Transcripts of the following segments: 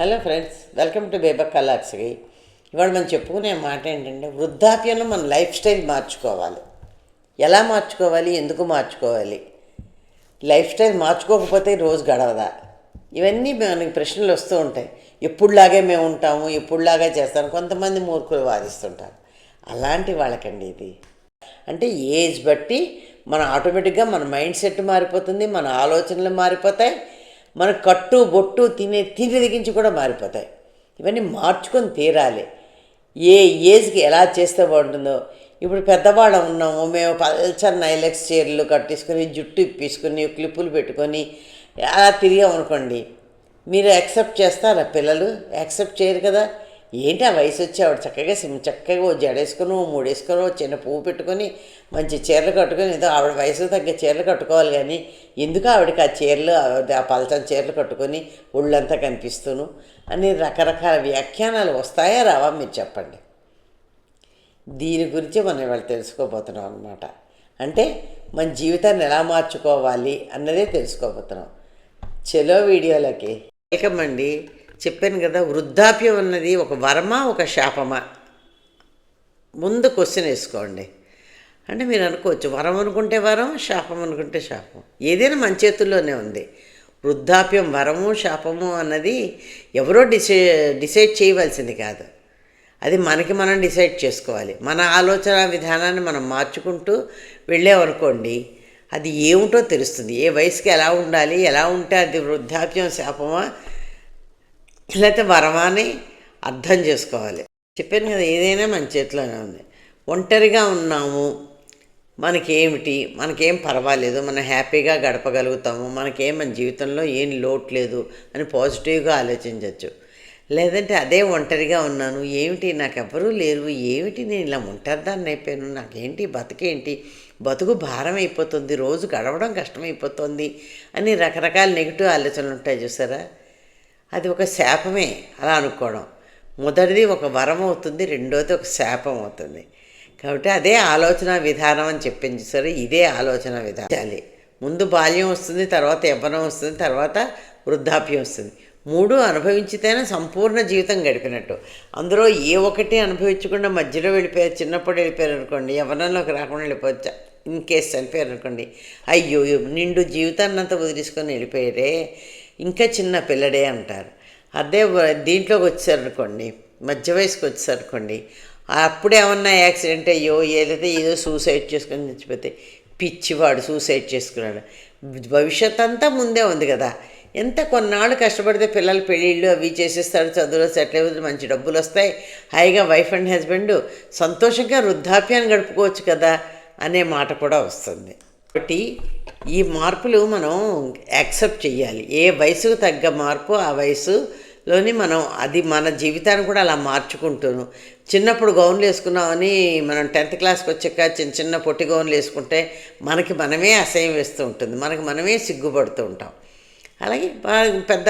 Hello friends welcome to బేబక్ కలాక్స్కి ఇవాళ మనం చెప్పుకునే మాట ఏంటంటే వృద్ధాప్యంలో మన లైఫ్ స్టైల్ మార్చుకోవాలి. ఎలా మార్చుకోవాలి? ఎందుకు మార్చుకోవాలి? లైఫ్ స్టైల్ మార్చుకోకపోతే రోజు గడవదా? ఇవన్నీ మనకి ప్రశ్నలు వస్తూ ఉంటాయి. ఎప్పుడులాగే మేము ఉంటాము ఎప్పుడులాగా చేస్తాము కొంతమంది మూర్ఖులు వాదిస్తుంటారు. అలాంటి వాళ్ళకండి ఇది. అంటే ఏజ్ బట్టి మన ఆటోమేటిక్గా మన మైండ్ సెట్ మారిపోతుంది మన ఆలోచనలు మారిపోతాయి మన కట్టు బొట్టు తినే తిండి దిగించి కూడా మారిపోతాయి. ఇవన్నీ మార్చుకొని తీరాలి. ఏ ఏజ్కి ఎలా చేస్తే బాగుంటుందో. ఇప్పుడు పెద్దవాళ్ళం ఉన్నాము మేము పల్చని నైలెక్స్ చీరలు కట్టేసుకొని జుట్టు ఇప్పేసుకొని క్లిప్పులు పెట్టుకొని అలా తిరిగామనుకోండి మీరు యాక్సెప్ట్ చేస్తారా పిల్లలు? యాక్సెప్ట్ చేయరు కదా. ఏంటి ఆ వయసు వచ్చి ఆవిడ చక్కగా సిమ్ చక్కగా ఓ జడేసుకొని ఓ మూడేసుకుని ఓ చిన్న పువ్వు పెట్టుకొని మంచి చీరలు కట్టుకొని ఏదో ఆవిడ వయసు తగ్గ చీరలు కట్టుకోవాలి కానీ ఎందుకు ఆవిడకి ఆ చీరలు ఆ పలచని చీరలు కట్టుకొని ఒళ్ళంతా కనిపిస్తూను? అని రకరకాల వ్యాఖ్యానాలు వస్తాయా రావా మీరు చెప్పండి. దీని గురించి మనం ఇవాళ తెలుసుకోబోతున్నాం అనమాట అంటే మన జీవితాన్ని ఎలా మార్చుకోవాలి అన్నదే తెలుసుకోబోతున్నాం. చలో వీడియోలకి వెల్కమ్ అండి చెప్పాను కదా వృద్ధాప్యం అన్నది ఒక వరమా ఒక శాపమా? ముందు క్వశ్చన్ వేసుకోండి. అంటే మీరు అనుకోవచ్చు వరం అనుకుంటే వరం శాపం అనుకుంటే శాపం. ఏదైనా మన చేతుల్లోనే ఉంది. వృద్ధాప్యం వరము శాపము అన్నది ఎవరో డిసై డిసైడ్ చేయవలసింది కాదు. అది మనకి మనం డిసైడ్ చేసుకోవాలి. మన ఆలోచన విధానాన్ని మనం మార్చుకుంటూ వెళ్ళామనుకోండి అది ఏమిటో తెలుస్తుంది. ఏ వయసుకి ఎలా ఉండాలి ఎలా ఉంటే అది వృద్ధాప్యం శాపమా? లేకపోతే వరమాని అర్థం చేసుకోవాలి. చెప్పాను కదా ఏదైనా మన చేతిలోనే ఉంది. ఒంటరిగా ఉన్నాము మనకేమిటి? మనకేం పర్వాలేదు మనం హ్యాపీగా గడపగలుగుతాము మనకేం మన జీవితంలో ఏం లోటు లేదు అని పాజిటివ్గా ఆలోచించవచ్చు లేదంటే అదే ఒంటరిగా ఉన్నాను ఏమిటి? నాకు లేరు ఏమిటి? నేను ఇలా ఒంటరిదాన్ని అయిపోయాను నాకేంటి? బతికేంటి? బతుకు భారం అయిపోతుంది రోజు గడవడం కష్టమైపోతుంది అని రకరకాల నెగిటివ్ ఆలోచనలు ఉంటాయి చూసారా? అది ఒక శాపమే అలా అనుకోవడం. మొదటిది ఒక వరం అవుతుంది రెండోది ఒక శాపం అవుతుంది. కాబట్టి అదే ఆలోచన విధానం అని చెప్పింది సరే. ఇదే ఆలోచన విధానం. ముందు బాల్యం వస్తుంది తర్వాత యవ్వనం వస్తుంది తర్వాత వృద్ధాప్యం వస్తుంది. మూడు అనుభవించితేనే సంపూర్ణ జీవితం గడిపినట్టు. అందులో ఏ ఒకటి అనుభవించకుండా మధ్యలో వెళ్ళిపోయారు చిన్నప్పుడు వెళ్ళిపోయారు అనుకోండి యవ్వనంలోకి రాకుండా వెళ్ళిపోవచ్చు? ఇన్ కేసు చనిపోయారు అనుకోండి. అయ్యో నిండు జీవితాన్నంతా వదిలేసుకొని వెళ్ళిపోయారే. ఇంకా చిన్న పిల్లడే అంటారు. అదే దీంట్లోకి వచ్చారనుకోండి మధ్య వయసుకి వచ్చారనుకోండి అప్పుడు ఏమన్నా యాక్సిడెంట్ అయ్యో ఏదైతే ఏదో సూసైడ్ చేసుకొని చచ్చిపోతే పిచ్చివాడు సూసైడ్ చేసుకున్నాడు. భవిష్యత్ అంతా ముందే ఉంది కదా. ఎంత కొన్నాళ్ళు కష్టపడితే పిల్లలు పెళ్ళిళ్ళు అవి చేసేస్తారు చదువులో సెటిల్ అవుతుంది మంచి డబ్బులు వస్తాయి హాయిగా వైఫ్ అండ్ హస్బెండ్ సంతోషంగా వృద్ధాప్యాన్ని గడుపుకోవచ్చు కదా అనే మాట కూడా వస్తుంది. కాబట్టి ఈ మార్పులు మనం యాక్సెప్ట్ చేయాలి. ఏ వయసుకు తగ్గ మార్పు ఆ వయసులోని మనం అది మన జీవితాన్ని కూడా అలా మార్చుకుంటాను. చిన్నప్పుడు గౌన్లు వేసుకున్నామని మనం టెన్త్ క్లాస్కి వచ్చాక చిన్న చిన్న పొట్టి గౌన్లు వేసుకుంటే మనకి మనమే అసహ్యం వేస్తూ ఉంటుంది. మనకి మనమే సిగ్గుపడుతూ ఉంటాం. అలాగే పెద్ద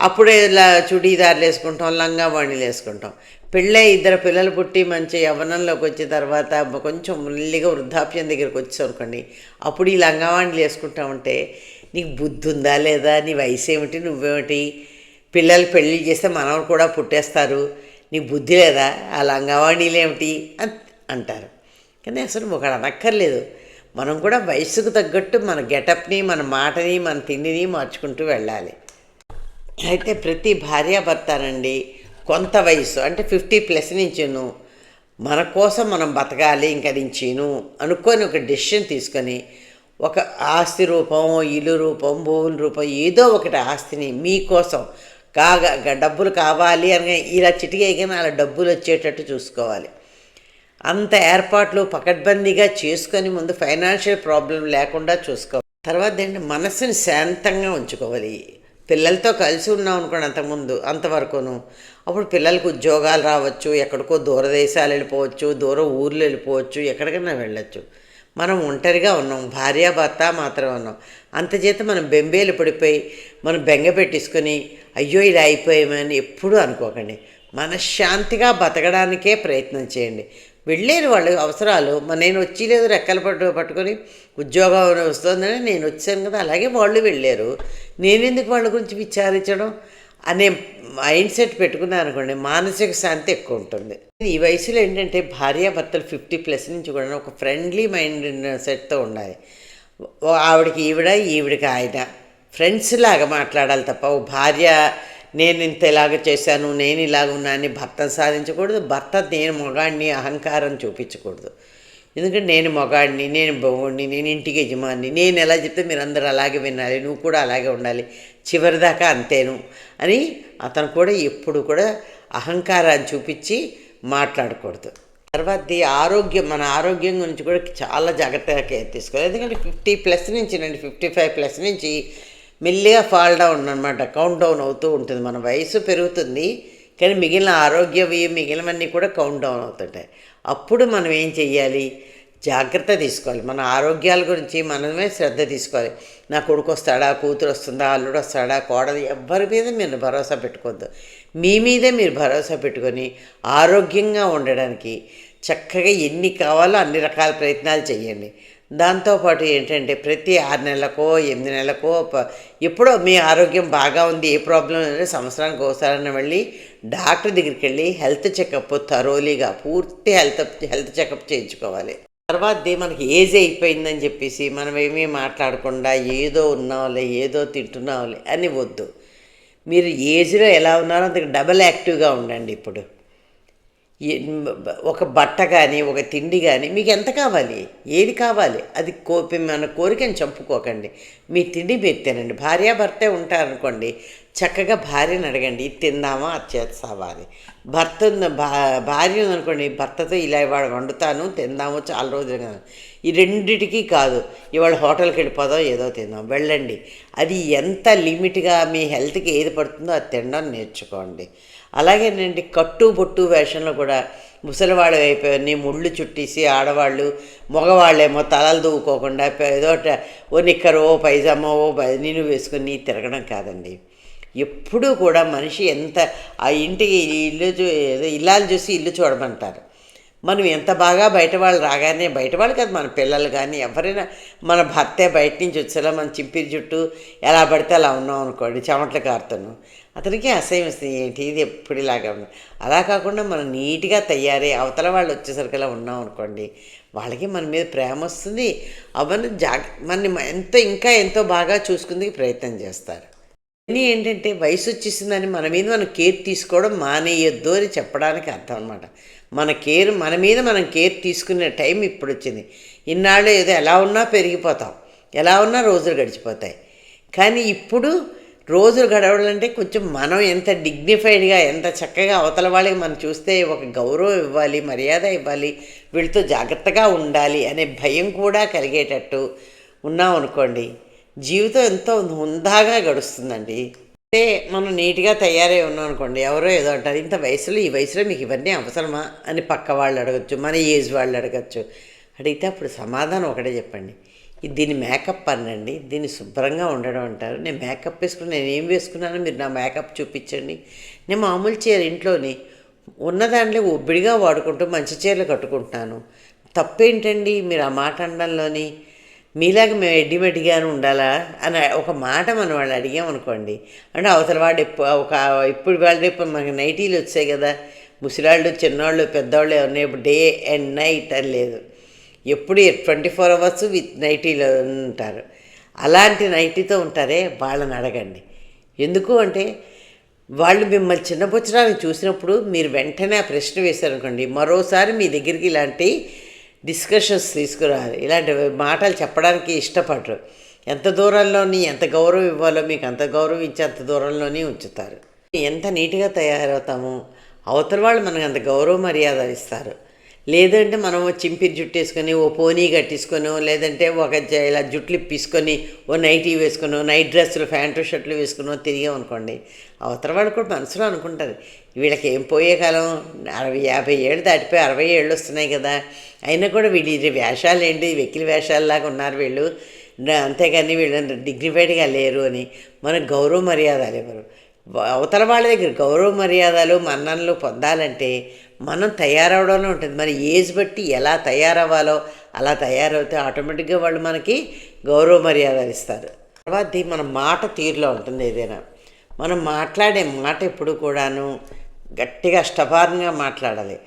అప్పుడే ఇలా చుడీదార్లు వేసుకుంటాం లంగా వాణిలు వేసుకుంటాం. పెళ్ళే ఇద్దరు పిల్లలు పుట్టి మంచి యవ్వనంలోకి వచ్చిన తర్వాత కొంచెం మెల్లిగా వృద్ధాప్యం దగ్గరికి వచ్చేసనుకోండి అనుకోండి అప్పుడు ఈ లంగావాణిలు వేసుకుంటామంటే నీకు బుద్ధి ఉందా లేదా? నీ వయసు ఏమిటి? నువ్వేమిటి? పిల్లలు పెళ్ళి చేస్తే మనవరు కూడా పుట్టేస్తారు. నీకు బుద్ధి లేదా? ఆ లంగావాణిలు ఏమిటి? అని అంటారు. కానీ అసలు ఒకడు అనక్కర్లేదు. మనం కూడా వయసుకు తగ్గట్టు మన గెటప్ని మన మాటని మన తిండిని మార్చుకుంటూ వెళ్ళాలి. అయితే ప్రతి భార్యాభర్తనండి కొంత వయసు అంటే ఫిఫ్టీ ప్లస్ నుంచిను మన కోసం మనం బతకాలి ఇంకా నుంచిను అనుకొని ఒక డెసిషన్ తీసుకొని ఒక ఆస్తి రూపం ఇల్లు రూపం భూముల రూపం ఏదో ఒకటి ఆస్తిని మీకోసం కాగా డబ్బులు కావాలి అని ఇలా చిటికేయగానే అలా డబ్బులు వచ్చేటట్టు చూసుకోవాలి. అంత ఏర్పాట్లు పకడ్బందీగా చేసుకొని ముందు ఫైనాన్షియల్ ప్రాబ్లం లేకుండా చూసుకోవాలి. తర్వాత ఏంటి? మనసుని శాంతంగా ఉంచుకోవాలి. పిల్లలతో కలిసి ఉన్నాం అనుకోండి అంతకుముందు అంతవరకును. అప్పుడు పిల్లలకు ఉద్యోగాలు రావచ్చు ఎక్కడికో దూరదేశాలు వెళ్ళిపోవచ్చు దూరం ఊర్లు వెళ్ళిపోవచ్చు ఎక్కడికైనా వెళ్ళొచ్చు. మనం ఒంటరిగా ఉన్నాం భార్యాభర్త మాత్రం ఉన్నాం. అంతచేత మనం బెంబేలు పడిపోయి మనం బెంగ పెట్టేసుకొని అయ్యో ఇలా అయిపోయామని ఎప్పుడూ అనుకోకండి. మనశ్శాంతిగా బతకడానికే ప్రయత్నం చేయండి. వెళ్ళలేని వాళ్ళ అవసరాలు. నేను వచ్చి లేదు రెక్కలు పట్టు పట్టుకొని ఉద్యోగం వస్తుందని నేను వచ్చాను కదా అలాగే వాళ్ళు వెళ్ళారు. నేనెందుకు వాళ్ళ గురించి విచారించడం? అనే మైండ్ సెట్ పెట్టుకున్నాను అనుకోండి మానసిక శాంతి ఎక్కువ ఉంటుంది. ఈ వయసులో ఏంటంటే భార్యాభర్తలు ఫిఫ్టీ ప్లస్ నుంచి కూడా ఒక ఫ్రెండ్లీ మైండ్ సెట్తో ఉండాలి. ఆవిడకి ఈవిడ ఈవిడికి ఆయన. ఫ్రెండ్స్ లాగా మాట్లాడాలి తప్ప ఓ భార్య నేను ఇంత ఇలాగ చేశాను నేను ఇలాగ ఉన్నాను భర్తను సాధించకూడదు. భర్త నేను మొగాడిని అహంకారం చూపించకూడదు. ఎందుకంటే నేను మొగాడిని నేను బొగుడిని నేను ఇంటికి యజమాని నేను ఎలా చెప్తే మీరు అందరూ అలాగే వినాలి నువ్వు కూడా అలాగే ఉండాలి చివరిదాకా అంతేను అని అతను కూడా ఎప్పుడు కూడా అహంకారాన్ని చూపించి మాట్లాడకూడదు. తర్వాత ఆరోగ్యం మన ఆరోగ్యం గురించి కూడా చాలా జాగ్రత్తగా కేర్ తీసుకోవాలి. ఎందుకంటే ఫిఫ్టీ ప్లస్ నుంచి నండి ఫిఫ్టీ ఫైవ్ ప్లస్ నుంచి మెల్లిగా ఫాల్ డౌన్ అనమాట కౌంట్ డౌన్ అవుతూ ఉంటుంది. మన వయసు పెరుగుతుంది కానీ మిగిలిన ఆరోగ్యవి మిగిలినవన్నీ కూడా కౌంట్ డౌన్ అవుతుంటాయి. అప్పుడు మనం ఏం చెయ్యాలి? జాగ్రత్త తీసుకోవాలి. మన ఆరోగ్యాల గురించి మనమే శ్రద్ధ తీసుకోవాలి. నా కొడుకు వస్తాడా? కూతురు వస్తుందా? అల్లుడు వస్తాడా? కోడలు ఎవ్వరి మీద మీరు భరోసా పెట్టుకోవద్దు. మీ మీదే మీరు భరోసా పెట్టుకొని ఆరోగ్యంగా ఉండడానికి చక్కగా ఎన్ని కావాలో అన్ని రకాల ప్రయత్నాలు చేయండి దాంతోపాటు ఏంటంటే ప్రతి ఆరు నెలలకో ఎనిమిది నెలలకో ఎప్పుడో మీ ఆరోగ్యం బాగా ఉంది ఏ ప్రాబ్లం లేదు సంవత్సరానికి ఒకసారి వెళ్ళి డాక్టర్ దగ్గరికి వెళ్ళి హెల్త్ చెకప్ తరోలీగా పూర్తి హెల్త్ హెల్త్ చెకప్ చేయించుకోవాలి. తర్వాత మనకి ఏజ్ అయిపోయిందని చెప్పేసి మనం ఏమీ మాట్లాడకుండా ఏదో ఉన్నాంలే ఏదో తింటున్నాంలే అని వద్దు. మీరు ఏజ్లో ఎలా ఉన్నారో అంతకు డబల్ యాక్టివ్గా ఉండండి ఇప్పుడు. ఒక బట్ట కానీ ఒక తిండి కానీ మీకు ఎంత కావాలి? ఏది కావాలి? అది కోపి మన కోరికని చంపుకోకండి. మీ తిండి మీరు తినండి భార్యాభర్తే ఉంటారనుకోండి చక్కగా భార్యను అడగండి ఇది తిందామా అది చేస్తావా అని. భర్త భా భార్య ఉందనుకోండి భర్తతో ఇలా ఇవాళ వండుతాను తిందాము చాలా రోజులు కదా. ఈ రెండిటికి కాదు ఇవాళ హోటల్కి వెళ్ళిపోదాం ఏదో తిందాం. వెళ్ళండి. అది ఎంత లిమిట్గా మీ హెల్త్కి ఏది పడుతుందో అది తినడం నేర్చుకోండి. అలాగేనండి కట్టు బొట్టు వేషంలో కూడా ముసలివాళ్ళు అయిపోయి ముళ్ళు చుట్టేసి ఆడవాళ్ళు మగవాళ్ళేమో తలలు దూవుకోకుండా ఏదో ఓ నిక్కరో ఓ పైజామో ఓ బనీను వేసుకుని తిరగడం కాదండి. ఎప్పుడూ కూడా మనిషి ఎంత ఆ ఇంటికి ఇల్లు చూ ఏదో ఇల్లాలు చూసి ఇల్లు చూడమంటారు. మనం ఎంత బాగా బయట వాళ్ళు రాగానే బయట వాళ్ళు కాదు మన పిల్లలు కానీ ఎవరైనా మన భర్తే బయట నుంచి వచ్చేలా మన చింపిరి చుట్టూ ఎలా పడితే అలా ఉన్నాం అనుకోండి చెమట్లు కారుతాను. అతనికి అసహ్యం వస్తుంది ఏంటి ఇది ఎప్పుడు ఇలాగా ఉంది? అలా కాకుండా మనం నీట్గా తయారై అవతల వాళ్ళు వచ్చేసరికి అలా ఉన్నాం అనుకోండి వాళ్ళకి మన మీద ప్రేమ వస్తుంది. అవన్నీ జాగ మనని ఎంతో ఇంకా ఎంతో బాగా చూసుకుందుకు ప్రయత్నం చేస్తారు. ఇవన్నీ ఏంటంటే వయసు వచ్చేసిందని మన మీద మనం కేర్ తీసుకోవడం మానేయొద్దు అని చెప్పడానికి అర్థం అనమాట మన కేర్ మన మీద మనం కేర్ తీసుకునే టైం ఇప్పుడు వచ్చింది ఇన్నాళ్ళు ఏదో ఎలా ఉన్నా పెరిగిపోతాం. ఎలా ఉన్నా రోజులు గడిచిపోతాయి. కానీ ఇప్పుడు రోజులు గడవాలంటే కొంచెం మనం ఎంత డిగ్నిఫైడ్గా ఎంత చక్కగా అవతల వాళ్ళకి మనం చూస్తే ఒక గౌరవం ఇవ్వాలి మర్యాద ఇవ్వాలి వీళ్ళతో జాగ్రత్తగా ఉండాలి అనే భయం కూడా కలిగేటట్టు ఉన్నాం అనుకోండి జీవితం ఎంతో హుందాగా గడుస్తుందండి. అంటే మనం నీట్గా తయారై ఉన్నాం అనుకోండి ఎవరో ఏదో అంటారు ఇంత వయసులో ఈ వయసులో మీకు ఇవన్నీ అవసరమా? అని పక్క వాళ్ళు అడగచ్చు మన ఏజ్ వాళ్ళు అడగచ్చు. అడిగితే అప్పుడు సమాధానం ఒకటే చెప్పండి. దీని మేకప్ అనండి దీన్ని శుభ్రంగా ఉండడం అంటారు. నేను మేకప్ వేసుకుని నేను ఏం వేసుకున్నానో మీరు నా మేకప్ చూపించండి. నేను మామూలు చీర ఇంట్లోని ఉన్న దాంట్లో ఒబ్బిడిగా వాడుకుంటూ మంచి చీరలు కట్టుకుంటున్నాను. తప్పేంటండి? మీరు ఆ మాట అనడంలోని మీలాగా మేము ఎడ్డిమెడ్డిగాను ఉండాలా? అని ఒక మాట మనం వాళ్ళు అడిగామనుకోండి. అంటే అవతల వాడు ఎప్పుడు ఒక ఇప్పుడు వాళ్ళు రేపు మనకి నైటీలు వచ్చాయి కదా. ముసలాళ్ళు చిన్నవాళ్ళు పెద్దవాళ్ళు ఎవరిని డే అండ్ నైట్ అని లేదు. ఎప్పుడు ట్వంటీ ఫోర్ అవర్స్ విత్ నైటీలో ఉంటారు. అలాంటి నైటీతో ఉంటారే వాళ్ళని అడగండి. ఎందుకు అంటే వాళ్ళు మిమ్మల్ని చిన్నపుచ్చడానికి చూసినప్పుడు మీరు వెంటనే ఆ ప్రశ్న వేశారనుకోండి. మరోసారి మీ దగ్గరికి ఇలాంటి డిస్కషన్స్ తీసుకురావాలి. ఇలాంటి మాటలు చెప్పడానికి ఇష్టపడరు. ఎంత దూరంలోని ఎంత గౌరవం ఇవ్వాలో మీకు అంత గౌరవం ఇచ్చి అంత దూరంలోనే ఉంచుతారు. ఎంత నీట్గా తయారవుతామో అవతల వాళ్ళు మనకు అంత గౌరవ మర్యాద ఇస్తారు. లేదంటే మనం ఓ చింపిరి జుట్టు వేసుకొని ఓ పోనీ కట్టేసుకొని లేదంటే ఒక జ- ఇలా జుట్లు ఇప్పించుకొని ఓ నైటీ వేసుకొని నైట్ డ్రెస్సులు ప్యాంటు షర్ట్లు వేసుకుని తిరిగామనుకోండి అవతల వాళ్ళు కూడా మనసులో అనుకుంటారు వీళ్ళకి ఏం పోయే కాలం? అరవై యాభై ఏళ్ళు దాటిపోయి అరవై ఏళ్ళు వస్తున్నాయి కదా అయినా కూడా వీళ్ళు వేషాలు ఏంటి? వెకిలి వేషాలలాగా ఉన్నారు వీళ్ళు అంతేగాని వీళ్ళు డిగ్నిఫైడ్గా లేరు అని మనకు గౌరవ మర్యాద లేవరు అవతల వాళ్ళ దగ్గర గౌరవ మర్యాదలు మన్ననలు పొందాలంటే మనం తయారవడంలో ఉంటుంది. మన ఏజ్ బట్టి ఎలా తయారవ్వాలో అలా తయారవుతే ఆటోమేటిక్గా వాళ్ళు మనకి గౌరవ మర్యాదలు ఇస్తారు. తర్వాత మన మాట తీరులో ఉంటుంది ఏదైనా. మనం మాట్లాడే మాట ఎప్పుడు కూడాను గట్టిగా అష్టభారంగా మాట్లాడాలి.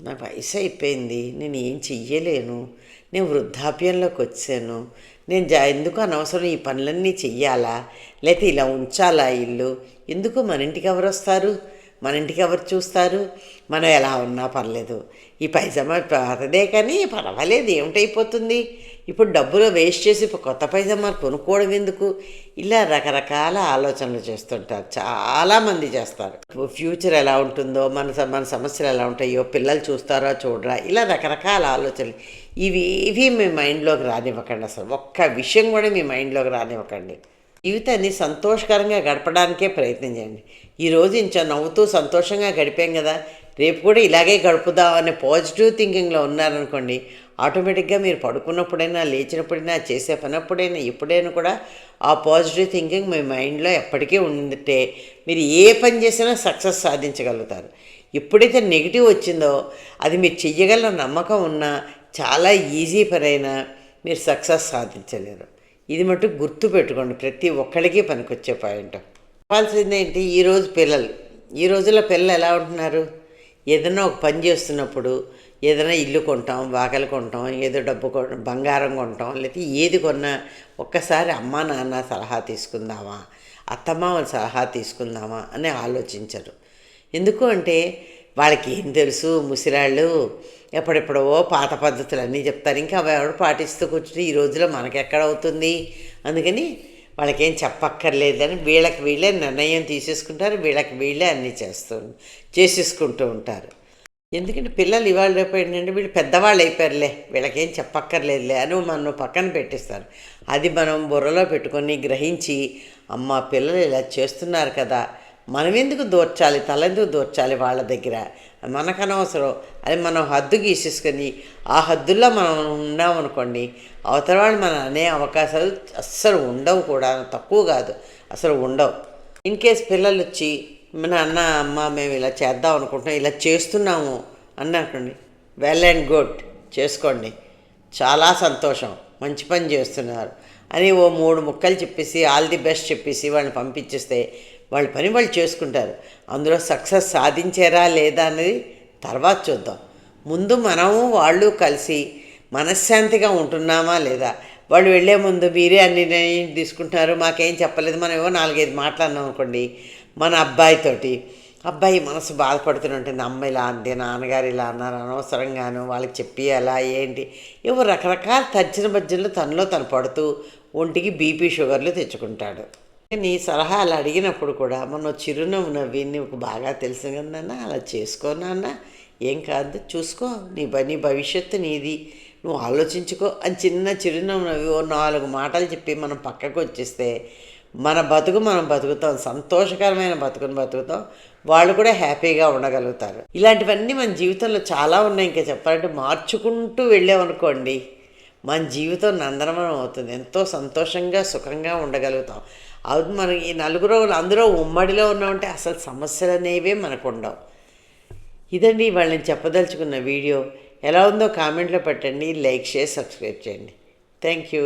నా వయసు అయిపోయింది నేను ఏం చెయ్యలేను నేను వృద్ధాప్యంలోకి వచ్చాను నేను జా ఎందుకు అనవసరం ఈ పనులన్నీ చెయ్యాలా? లేకపోతే ఇలా ఉంచాలా ఇల్లు? ఎందుకు మన ఇంటికి ఎవరు వస్తారు? మన ఇంటికి ఎవరు చూస్తారు? మనం ఎలా ఉన్నా పర్లేదు. ఈ పైజామా పాతదే కానీ పర్వాలేదు ఏమిటైపోతుంది? ఇప్పుడు డబ్బులు వేస్ట్ చేసి ఇప్పుడు కొత్త పైజామా కొనుక్కోవడం ఎందుకు? ఇలా రకరకాల ఆలోచనలు చేస్తుంటారు. చాలామంది చేస్తారు. ఫ్యూచర్ ఎలా ఉంటుందో మన మన సమస్యలు ఎలా ఉంటాయో పిల్లలు చూస్తారో చూడరా? ఇలా రకరకాల ఆలోచనలు. ఇవి ఇవి మీ మైండ్లోకి రానివ్వకండి అసలు. ఒక్క విషయం కూడా మీ మైండ్లోకి రానివ్వకండి. జీవితాన్ని సంతోషకరంగా గడపడానికే ప్రయత్నం చేయండి. ఈరోజు ఇంత నవ్వుతూ సంతోషంగా గడిపాం కదా రేపు కూడా ఇలాగే గడుపుదాం అనే పాజిటివ్ థింకింగ్లో ఉన్నారనుకోండి ఆటోమేటిక్గా మీరు పడుకున్నప్పుడైనా లేచినప్పుడైనా చేసే పనప్పుడైనా ఎప్పుడైనా కూడా ఆ పాజిటివ్ థింకింగ్ మీ మైండ్లో ఎప్పటికీ ఉంటే మీరు ఏ పని చేసినా సక్సెస్ సాధించగలుగుతారు. ఎప్పుడైతే నెగిటివ్ వచ్చిందో అది మీరు చెయ్యగల నమ్మకం ఉన్నా చాలా ఈజీ పరైనా మీరు సక్సెస్ సాధించలేరు. ఇది మటు గుర్తు పెట్టుకోండి ప్రతి ఒక్కడికి పనికొచ్చే పాయింట్. చెప్పాల్సింది ఏంటి ఈరోజు పిల్లలు ఈ రోజుల్లో పిల్లలు ఎలా ఉంటున్నారు? ఏదైనా ఒక పని చేస్తున్నప్పుడు ఏదైనా ఇల్లు కొంటాం వాకలు కొంటాం ఏదో డబ్బు కొ బంగారం కొంటాం లేకపోతే ఏది కొన్నా ఒక్కసారి అమ్మా నాన్న సలహా తీసుకుందామా అత్తమామల సలహా తీసుకుందామా అని ఆలోచించరు. ఎందుకు అంటే వాళ్ళకి ఏం తెలుసు? ముసిరాళ్ళు ఎప్పుడెప్పుడో పాత పద్ధతులు అన్నీ చెప్తారు. ఇంకా అవి ఎవరు పాటిస్తూ కూర్చుంటే ఈ రోజులో మనకెక్కడ అవుతుంది అందుకని వాళ్ళకేం చెప్పక్కర్లేదని వీళ్ళకి వీళ్ళే నిర్ణయం తీసేసుకుంటారు. వీళ్ళకి వీళ్ళే అన్నీ చేస్తూ చేసేసుకుంటూ ఉంటారు. ఎందుకంటే పిల్లలు ఇవాళ రేపు ఏంటంటే వీళ్ళు పెద్దవాళ్ళు అయిపోయారులే. వీళ్ళకేం చెప్పక్కర్లేదులే అని మనం పక్కన పెట్టిస్తారు. అది మనం బుర్రలో పెట్టుకొని గ్రహించి అమ్మ పిల్లలు ఇలా చేస్తున్నారు కదా మనం ఎందుకు దూర్చాలి? తలెందుకు దూర్చాలి వాళ్ళ దగ్గర? మనకు అనవసరం అది మనం హద్దు గీసేసుకొని ఆ హద్దుల్లో మనం ఉన్నామనుకోండి అవతల వాళ్ళు మన అనే అవకాశాలు అస్సలు ఉండవు కూడా. తక్కువ కాదు. అసలు ఉండవు. ఇన్ కేస్ పిల్లలు వచ్చి మన అన్న అమ్మ మేము ఇలా చేద్దాం అనుకుంటున్నాం ఇలా చేస్తున్నాము అన్నకండి వెల్ అండ్ గుడ్. చేసుకోండి. చాలా సంతోషం. మంచి పని చేస్తున్నారు అని ఓ మూడు ముక్కలు చెప్పేసి ఆల్ ది బెస్ట్ చెప్పేసి వాళ్ళని పంపించేస్తే వాళ్ళ పని వాళ్ళు చేసుకుంటారు. అందులో సక్సెస్ సాధించారా లేదా అనేది తర్వాత చూద్దాం. ముందు మనము వాళ్ళు కలిసి మనశ్శాంతిగా ఉంటున్నామా లేదా? వాళ్ళు వెళ్ళే ముందు మీరే అన్ని నిర్ణయం తీసుకుంటున్నారు. మాకేం చెప్పలేదు. మనం ఏవో నాలుగైదు మాట్లాడినాం అనుకోండి. మన అబ్బాయితోటి అబ్బాయి మనసు బాధపడుతుంటుంది అమ్మ ఇలా అంది నాన్నగారు ఇలా అన్నారు అనవసరంగాను వాళ్ళకి చెప్పి ఎలా ఏంటి? ఏవో రకరకాల తర్జన భజ్జనలు తనలో తను పడుతూ ఒంటికి బీపీ షుగర్లు తెచ్చుకుంటాడు. నీ సలహా అలా అడిగినప్పుడు కూడా మనం చిరునవ్వు నవ్వి నీకు బాగా తెలుసు కదన్నా అలా చేసుకోనన్నా ఏం కాదు చూసుకో నీ బ- నీ భవిష్యత్తు నీది నువ్వు ఆలోచించుకో అని చిన్న చిరునవ్వు నవ్వి ఓ నాలుగు మాటలు చెప్పి మనం పక్కకు వచ్చేస్తే మన బతుకు మనం బతుకుతాం సంతోషకరమైన బతుకుని బతుకుతాం వాళ్ళు కూడా హ్యాపీగా ఉండగలుగుతారు. ఇలాంటివన్నీ మన జీవితంలో చాలా ఉన్నాయి. ఇంకా చెప్పాలంటే మార్చుకుంటూ వెళ్ళామనుకోండి మన జీవితం నందనమనం అవుతుంది. ఎంతో సంతోషంగా సుఖంగా ఉండగలుగుతాం. అవును మనం ఈ నలుగురు అందరూ ఉమ్మడిలో ఉన్నామంటే అసలు సమస్యలు అనేవే మనకు ఉండవు ఇదండి ఇవాళ నేను చెప్పదలుచుకున్న వీడియో. ఎలా ఉందో కామెంట్లో పెట్టండి లైక్ షేర్ సబ్స్క్రైబ్ చేయండి. Thank you.